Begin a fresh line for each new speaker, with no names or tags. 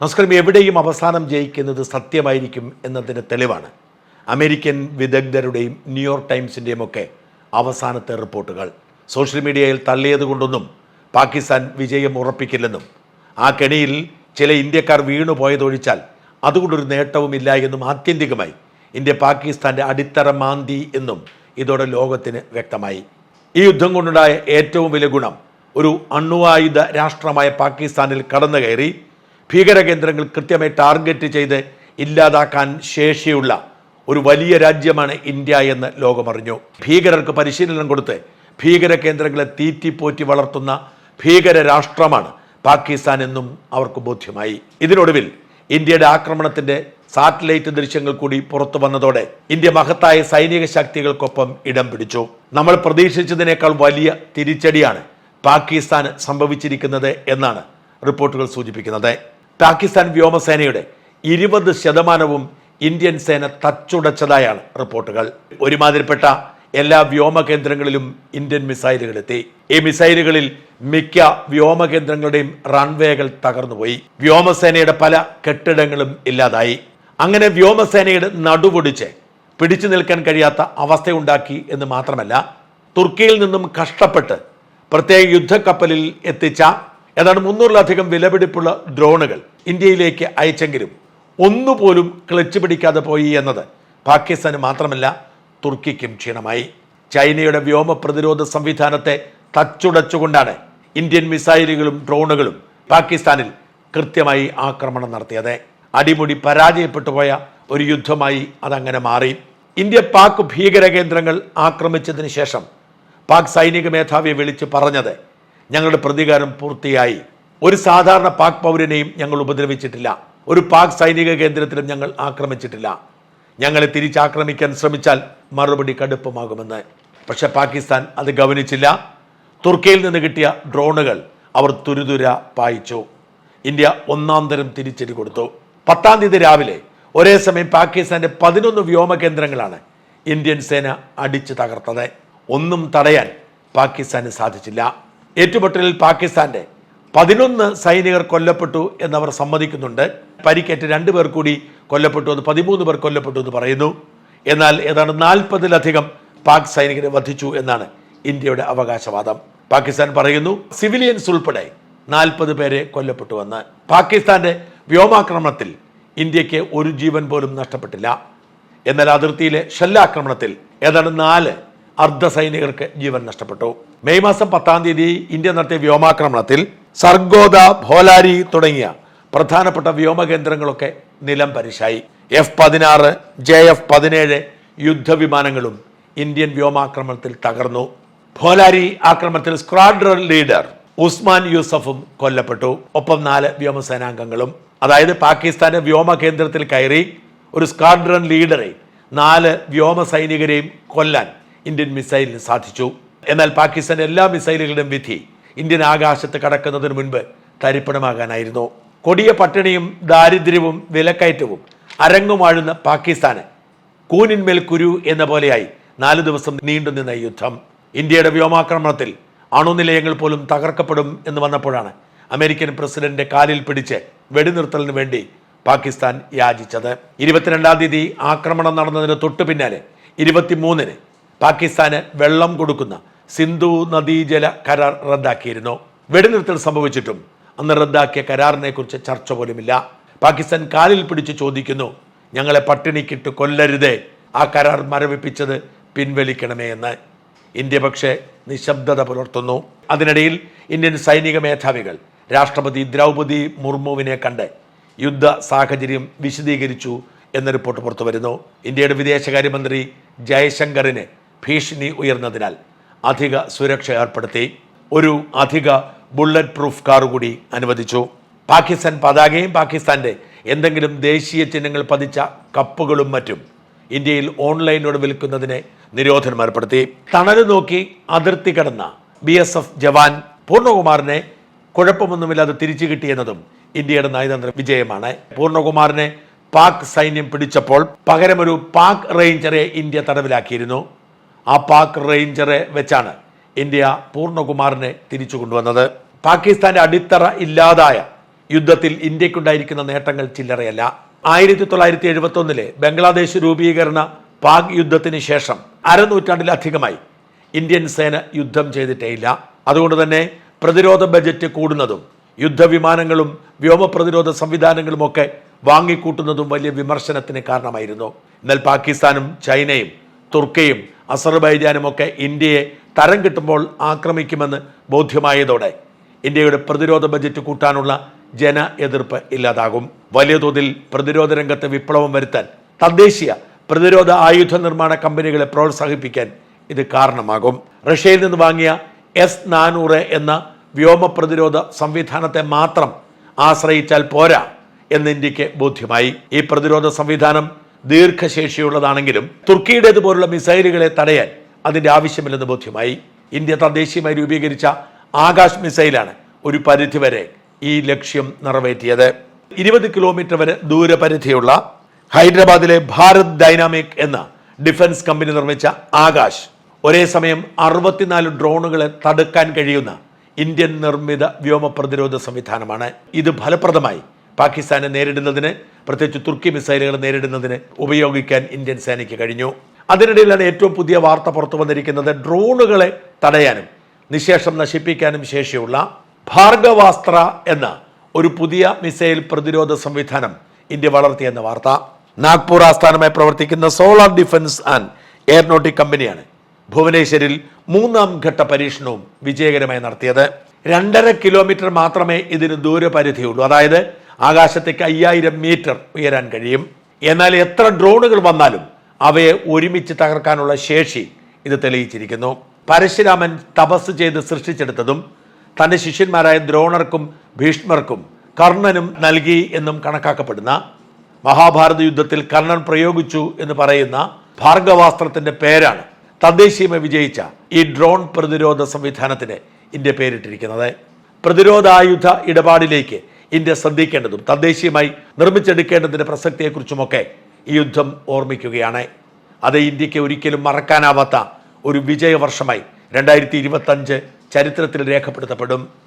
നമസ്കാരം. എവിടെയും അവസാനം ജയിക്കുന്നത് സത്യമായിരിക്കും എന്നതിന് തെളിവാണ്. അമേരിക്കൻ വിദഗ്ധരുടെയും ന്യൂയോർക്ക് ടൈംസിന്റെയും ഒക്കെ അവസാനത്തെ റിപ്പോർട്ടുകൾ. സോഷ്യൽ മീഡിയയിൽ തള്ളിയതുകൊണ്ടൊന്നും പാകിസ്ഥാൻ വിജയം ഉറപ്പിക്കില്ലെന്നും ആ കെണിയിൽ ചില ഇന്ത്യക്കാർ വീണുപോയതൊഴിച്ചാൽ അതുകൊണ്ടൊരു നേട്ടവുമില്ല എന്നും ആത്യന്തികമായി ഇന്ത്യ പാകിസ്ഥാന്റെ അടിത്തറ മാന്തി എന്നും ഇതോടെ ലോകത്തിന് വ്യക്തമായി. ഈ യുദ്ധം കൊണ്ടുണ്ടായ ഏറ്റവും വലിയ ഗുണം ഒരു അണ്വായുധ രാഷ്ട്രമായ പാകിസ്ഥാനിൽ കടന്നു കയറി ഭീകര കേന്ദ്രങ്ങൾ കൃത്യമായി ടാർഗറ്റ് ചെയ്ത് ഇല്ലാതാക്കാൻ ശേഷിയുള്ള ഒരു വലിയ രാജ്യമാണ് ഇന്ത്യ എന്ന് ലോകമറിഞ്ഞു. ഭീകരർക്ക് പരിശീലനം കൊടുത്ത് ഭീകര കേന്ദ്രങ്ങളെ തീറ്റിപ്പോറ്റി വളർത്തുന്ന ഭീകര രാഷ്ട്രമാണ് പാകിസ്ഥാൻ എന്നും അവർക്ക് ബോധ്യമായി. ഇതിനൊടുവിൽ ഇന്ത്യയുടെ ആക്രമണത്തിന്റെ സാറ്റലൈറ്റ് ദൃശ്യങ്ങൾ കൂടി പുറത്തു വന്നതോടെ ഇന്ത്യ മഹത്തായ സൈനിക ശക്തികൾക്കൊപ്പം ഇടം പിടിച്ചു. നമ്മൾ പ്രതീക്ഷിച്ചതിനേക്കാൾ വലിയ തിരിച്ചടിയാണ് പാകിസ്ഥാന് സംഭവിച്ചിരിക്കുന്നത് എന്നാണ് റിപ്പോർട്ടുകൾ സൂചിപ്പിക്കുന്നത്. പാകിസ്ഥാൻ വ്യോമസേനയുടെ ഇരുപത് ശതമാനവും ഇന്ത്യൻ സേന തച്ചുടച്ചതായാണ് റിപ്പോർട്ടുകൾ. ഒരുമാതിരിപ്പെട്ട എല്ലാ വ്യോമ കേന്ദ്രങ്ങളിലും ഇന്ത്യൻ മിസൈലുകൾ എത്തി ഈ മിസൈലുകളിൽ മിക്ക വ്യോമ കേന്ദ്രങ്ങളുടെയും റൺവേകൾ തകർന്നുപോയി. വ്യോമസേനയുടെ പല കെട്ടിടങ്ങളും ഇല്ലാതായി. അങ്ങനെ വ്യോമസേനയുടെ നടുപൊടിച്ച് പിടിച്ചു നിൽക്കാൻ കഴിയാത്ത അവസ്ഥയുണ്ടാക്കി എന്ന് മാത്രമല്ല തുർക്കിയിൽ നിന്നും കഷ്ടപ്പെട്ട് പ്രത്യേക യുദ്ധക്കപ്പലിൽ എത്തിച്ച ഏതാണ്ട് മുന്നൂറിലധികം വിലപിടിപ്പുള്ള ഡ്രോണുകൾ ഇന്ത്യയിലേക്ക് അയച്ചെങ്കിലും ഒന്നുപോലും ക്ലച്ച് പിടിക്കാതെ പോയി എന്നത് പാകിസ്ഥാന് മാത്രമല്ല തുർക്കിക്കും ക്ഷീണമായി. ചൈനയുടെ വ്യോമ പ്രതിരോധ സംവിധാനത്തെ തച്ചുടച്ചുകൊണ്ടാണ് ഇന്ത്യൻ മിസൈലുകളും ഡ്രോണുകളും പാകിസ്ഥാനിൽ കൃത്യമായി ആക്രമണം നടത്തിയത്. അടിമുടി പരാജയപ്പെട്ടു പോയ ഒരു യുദ്ധമായി അതങ്ങനെ മാറി. ഇന്ത്യ പാക് ഭീകര കേന്ദ്രങ്ങൾ ആക്രമിച്ചതിന് ശേഷം പാക് സൈനിക മേധാവിയെ വിളിച്ച് പറഞ്ഞത് ഞങ്ങളുടെ പ്രതികാരം പൂർത്തിയായി. ഒരു സാധാരണ പാക് പൗരനെയും ഞങ്ങൾ ഉപദ്രവിച്ചിട്ടില്ല. ഒരു പാക് സൈനിക കേന്ദ്രത്തിലും ഞങ്ങൾ ആക്രമിച്ചിട്ടില്ല. ഞങ്ങളെ തിരിച്ചാക്രമിക്കാൻ ശ്രമിച്ചാൽ മറുപടി കടുപ്പമാകുമെന്ന്. പക്ഷേ പാകിസ്ഥാൻ അത് ഗവനിച്ചില്ല. തുർക്കിയിൽ നിന്ന് കിട്ടിയ ഡ്രോണുകൾ അവർ തുരുതുര പായിച്ചു. ഇന്ത്യ ഒന്നാം തരം തിരിച്ചടി കൊടുത്തു. പത്താം തീയതി രാവിലെ ഒരേ സമയം പാകിസ്ഥാന്റെ പതിനൊന്ന് വ്യോമ കേന്ദ്രങ്ങളാണ് ഇന്ത്യൻ സേന അടിച്ചു തകർത്തത്. ഒന്നും തടയാൻ പാകിസ്ഥാന് സാധിച്ചില്ല. ഏറ്റുമുട്ടലിൽ പാകിസ്ഥാന്റെ പതിനൊന്ന് സൈനികർ കൊല്ലപ്പെട്ടു എന്നവർ സമ്മതിക്കുന്നുണ്ട്. പരിക്കേറ്റ് രണ്ടു പേർ കൂടി കൊല്ലപ്പെട്ടു എന്ന് പതിമൂന്ന് പേർ കൊല്ലപ്പെട്ടു എന്ന് പറയുന്നു. എന്നാൽ ഏതാണ്ട് നാൽപ്പതിലധികം പാക് സൈനികരെ വധിച്ചു എന്നാണ് ഇന്ത്യയുടെ അവകാശവാദം. പാകിസ്ഥാൻ പറയുന്നു സിവിലിയൻസ് ഉൾപ്പെടെ നാൽപ്പത് പേരെ കൊല്ലപ്പെട്ടുവെന്ന് പാകിസ്ഥാന്റെ വ്യോമാക്രമണത്തിൽ ഇന്ത്യയ്ക്ക് ഒരു ജീവൻ പോലും നഷ്ടപ്പെട്ടില്ല. എന്നാൽ അതിർത്തിയിലെ ഷെല്ലാക്രമണത്തിൽ ഏതാണ്ട് നാല് അർദ്ധ സൈനികർക്ക് ജീവൻ നഷ്ടപ്പെട്ടു. മെയ് മാസം പത്താം തീയതി ഇന്ത്യ നടത്തിയ വ്യോമാക്രമണത്തിൽ സർഗോദ ഭോലാരി തുടങ്ങിയ പ്രധാനപ്പെട്ട വ്യോമകേന്ദ്രങ്ങളൊക്കെ നിലം പരിശായി. എഫ് പതിനാറ് ജെ എഫ് പതിനേഴ് യുദ്ധവിമാനങ്ങളും ഇന്ത്യൻ വ്യോമാക്രമണത്തിൽ തകർന്നു. ഭോലാരി ആക്രമണത്തിൽ സ്ക്വാഡ്രൺ ലീഡർ ഉസ്മാൻ യൂസഫും കൊല്ലപ്പെട്ടു. ഒപ്പം നാല് വ്യോമസേനാംഗങ്ങളും അതായത് പാകിസ്ഥാന്റെ വ്യോമ കേന്ദ്രത്തിൽ കയറി ഒരു സ്ക്വാഡ്രൺ ലീഡറെ നാല് വ്യോമ സൈനികരെയും കൊല്ലാൻ ഇന്ത്യൻ മിസൈലിന് സാധിച്ചു. എന്നാൽ പാകിസ്ഥാൻ എല്ലാ മിസൈലുകളുടെയും വിധി ഇന്ത്യൻ ആകാശത്ത് കടക്കുന്നതിന് മുൻപ് തരിപ്പണമാകാനായിരുന്നു. കൊടിയ പട്ടിണിയും ദാരിദ്ര്യവും വിലക്കയറ്റവും അരങ്ങുമാഴുന്ന പാകിസ്ഥാന് കൂനിന്മേൽ കുരു എന്ന പോലെയായി നാല് ദിവസം നീണ്ടുനിന്ന യുദ്ധം. ഇന്ത്യയുടെ വ്യോമാക്രമണത്തിൽ അണുനിലയങ്ങൾ പോലും തകർക്കപ്പെടും എന്ന് വന്നപ്പോഴാണ് അമേരിക്കൻ പ്രസിഡന്റ് കാലിൽ പിടിച്ച് വെടിനിർത്തലിന് വേണ്ടി പാകിസ്ഥാൻ യാചിച്ചത്. ഇരുപത്തിരണ്ടാം തീയതി ആക്രമണം നടന്നതിന് തൊട്ടു പിന്നാലെ ഇരുപത്തിമൂന്നിന് പാകിസ്ഥാന് വെള്ളം കൊടുക്കുന്ന സിന്ധു നദീജല കരാർ റദ്ദാക്കിയിരുന്നു. വെടിനിർത്തൽ സംഭവിച്ചിട്ടും അന്ന് റദ്ദാക്കിയ കരാറിനെ കുറിച്ച് ചർച്ച പോലുമില്ല. പാകിസ്ഥാൻ കാലിൽ പിടിച്ച് ചോദിക്കുന്നു ഞങ്ങളെ പട്ടിണിക്കിട്ട് കൊല്ലരുതേ ആ കരാർ മരവിപ്പിച്ചത് പിൻവലിക്കണമേ എന്ന്. ഇന്ത്യ പക്ഷേ നിശബ്ദത പുലർത്തുന്നു. അതിനിടയിൽ ഇന്ത്യൻ സൈനിക മേധാവികൾ രാഷ്ട്രപതി ദ്രൗപതി മുർമുവിനെ കണ്ട് യുദ്ധ സാഹചര്യം വിശദീകരിച്ചു എന്ന റിപ്പോർട്ട് പുറത്തു വരുന്നു ഇന്ത്യയുടെ വിദേശകാര്യമന്ത്രി ജയശങ്കറിന് ഭീഷണി ഉയർന്നതിനാൽ അധിക സുരക്ഷ ഏർപ്പെടുത്തി ഒരു അധിക ബുള്ളറ്റ് പ്രൂഫ് കാർ കൂടി അനുവദിച്ചു. പാകിസ്ഥാൻ പതാകയും പാകിസ്ഥാന്റെ എന്തെങ്കിലും ദേശീയ ചിഹ്നങ്ങൾ പതിച്ച കപ്പുകളും മറ്റും ഇന്ത്യയിൽ ഓൺലൈനോട് വിൽക്കുന്നതിനെ നിരോധനം ഏർപ്പെടുത്തി. തണൽ നോക്കി അതിർത്തി കടന്ന ബി എസ് എഫ് ജവാൻ പൂർണകുമാറിനെ കുഴപ്പമൊന്നുമില്ലാതെ തിരിച്ചു കിട്ടിയെന്നതും ഇന്ത്യയുടെ നയതന്ത്ര വിജയമാണ്. പൂർണകുമാറിനെ പാക് സൈന്യം പിടിച്ചപ്പോൾ പകരമൊരു പാക് റേഞ്ചറെ ഇന്ത്യ തടവിലാക്കിയിരുന്നു. ആ പാക് റേഞ്ചറെ വെച്ചാണ് ഇന്ത്യ പൂർണകുമാറിനെ തിരിച്ചു കൊണ്ടുവന്നത്. പാകിസ്ഥാന്റെ അടിത്തറ ഇല്ലാതായ യുദ്ധത്തിൽ ഇന്ത്യക്കുണ്ടായിരിക്കുന്ന നേട്ടങ്ങൾ ചില്ലറയല്ല. ആയിരത്തി തൊള്ളായിരത്തി എഴുപത്തി ഒന്നിലെ ബംഗ്ലാദേശ് രൂപീകരണ പാക് യുദ്ധത്തിന് ശേഷം അരനൂറ്റാണ്ടിലധികമായി ഇന്ത്യൻ സേന യുദ്ധം ചെയ്തിട്ടേയില്ല അതുകൊണ്ട് തന്നെ പ്രതിരോധ ബജറ്റ് കൂടുന്നതും യുദ്ധവിമാനങ്ങളും വ്യോമ പ്രതിരോധ സംവിധാനങ്ങളുമൊക്കെ വാങ്ങിക്കൂട്ടുന്നതും വലിയ വിമർശനത്തിന് കാരണമായിരുന്നു. എന്നാൽ പാകിസ്ഥാനും ചൈനയും തുർക്കിയും അസർബൈജാനും ഒക്കെ ഇന്ത്യയെ തരം കിട്ടുമ്പോൾ ആക്രമിക്കുമെന്ന് ബോധ്യമായതോടെ ഇന്ത്യയുടെ പ്രതിരോധ ബജറ്റ് കൂട്ടാനുള്ള ജന എതിർപ്പ് ഇല്ലാതാകും. വലിയ തോതിൽ പ്രതിരോധ രംഗത്ത് വിപ്ലവം വരുത്താൻ തദ്ദേശീയ പ്രതിരോധ ആയുധ നിർമ്മാണ കമ്പനികളെ പ്രോത്സാഹിപ്പിക്കാൻ ഇത് കാരണമാകും. റഷ്യയിൽ നിന്ന് വാങ്ങിയ എസ് നാനൂറ് എന്ന വ്യോമ പ്രതിരോധ സംവിധാനത്തെ മാത്രം ആശ്രയിച്ചാൽ പോരാ എന്ന് ഇന്ത്യയ്ക്ക് ബോധ്യമായി. ഈ പ്രതിരോധ സംവിധാനം ദീർഘശേഷിയുള്ളതാണെങ്കിലും തുർക്കിയുടേതുപോലുള്ള മിസൈലുകളെ തടയാൻ അതിന്റെ ആവശ്യമില്ലെന്ന് ബോധ്യമായി. ഇന്ത്യ തദ്ദേശീയമായി രൂപീകരിച്ച ആകാശ് മിസൈലാണ് ഒരു പരിധിവരെ ഈ ലക്ഷ്യം നിറവേറ്റിയത്. ഇരുപത് കിലോമീറ്റർ വരെ ദൂരപരിധിയുള്ള ഹൈദരാബാദിലെ ഭാരത് ഡൈനാമിക് എന്ന ഡിഫൻസ് കമ്പനി നിർമ്മിച്ച ആകാശ് ഒരേ സമയം അറുപത്തിനാല് ഡ്രോണുകളെ തടുക്കാൻ കഴിയുന്ന ഇന്ത്യൻ നിർമ്മിത വ്യോമ പ്രതിരോധ സംവിധാനമാണ്. ഇത് ഫലപ്രദമായി പാകിസ്ഥാനെ നേരിടുന്നതിന് പ്രത്യേകിച്ച് തുർക്കി മിസൈലുകൾ നേരിടുന്നതിന് ഉപയോഗിക്കാൻ ഇന്ത്യൻ സേനയ്ക്ക് കഴിഞ്ഞു. അതിനിടയിലാണ് ഏറ്റവും പുതിയ വാർത്ത പുറത്തു വന്നിരിക്കുന്നത്. ഡ്രോണുകളെ തടയാനും നിശേഷം നശിപ്പിക്കാനും ശേഷിയുള്ള ഭാർഗവാസ്ത്ര എന്ന ഒരു പുതിയ മിസൈൽ പ്രതിരോധ സംവിധാനം ഇന്ത്യ വളർത്തിയെന്ന വാർത്ത. നാഗ്പൂർ ആസ്ഥാനമായി പ്രവർത്തിക്കുന്ന സോളാർ ഡിഫൻസ് ആൻഡ് എയർനോട്ടിക് കമ്പനിയാണ് ഭുവനേശ്വരിൽ മൂന്നാം ഘട്ട പരീക്ഷണവും വിജയകരമായി നടത്തിയത്. രണ്ടര കിലോമീറ്റർ മാത്രമേ ഇതിന് ദൂരപരിധിയുള്ളൂ. അതായത് ആകാശത്തേക്ക് അയ്യായിരം മീറ്റർ ഉയരാൻ കഴിയും. എന്നാൽ എത്ര ഡ്രോണുകൾ വന്നാലും അവയെ ഒരുമിച്ച് തകർക്കാനുള്ള ശേഷി ഇത് തെളിയിച്ചിരിക്കുന്നു. പരശുരാമൻ തപസ് ചെയ്ത് സൃഷ്ടിച്ചെടുത്തതും തന്റെ ശിഷ്യന്മാരായ ദ്രോണർക്കും ഭീഷ്മർക്കും കർണനും നൽകി എന്നും കണക്കാക്കപ്പെടുന്ന മഹാഭാരത യുദ്ധത്തിൽ കർണൻ പ്രയോഗിച്ചു എന്ന് പറയുന്ന ഭാർഗവാസ്ത്രത്തിന്റെ പേരാണ് തദ്ദേശീയമായി വിജയിച്ച ഈ ഡ്രോൺ പ്രതിരോധ സംവിധാനത്തിന് ഇന്ത്യ പേരിട്ടിരിക്കുന്നത്. പ്രതിരോധായുധ ഇടപാടിലേക്ക് ഇന്ത്യ ശ്രദ്ധിക്കേണ്ടതും തദ്ദേശീയമായി നിർമ്മിച്ചെടുക്കേണ്ടതിന്റെ പ്രസക്തിയെക്കുറിച്ചുമൊക്കെ ഈ യുദ്ധം ഓർമ്മിക്കുകയാണ്. അത് ഇന്ത്യയ്ക്ക് ഒരിക്കലും മറക്കാനാവാത്ത ഒരു വിജയവർഷമായി രണ്ടായിരത്തി ഇരുപത്തഞ്ച് ചരിത്രത്തിൽ രേഖപ്പെടുത്തപ്പെടും.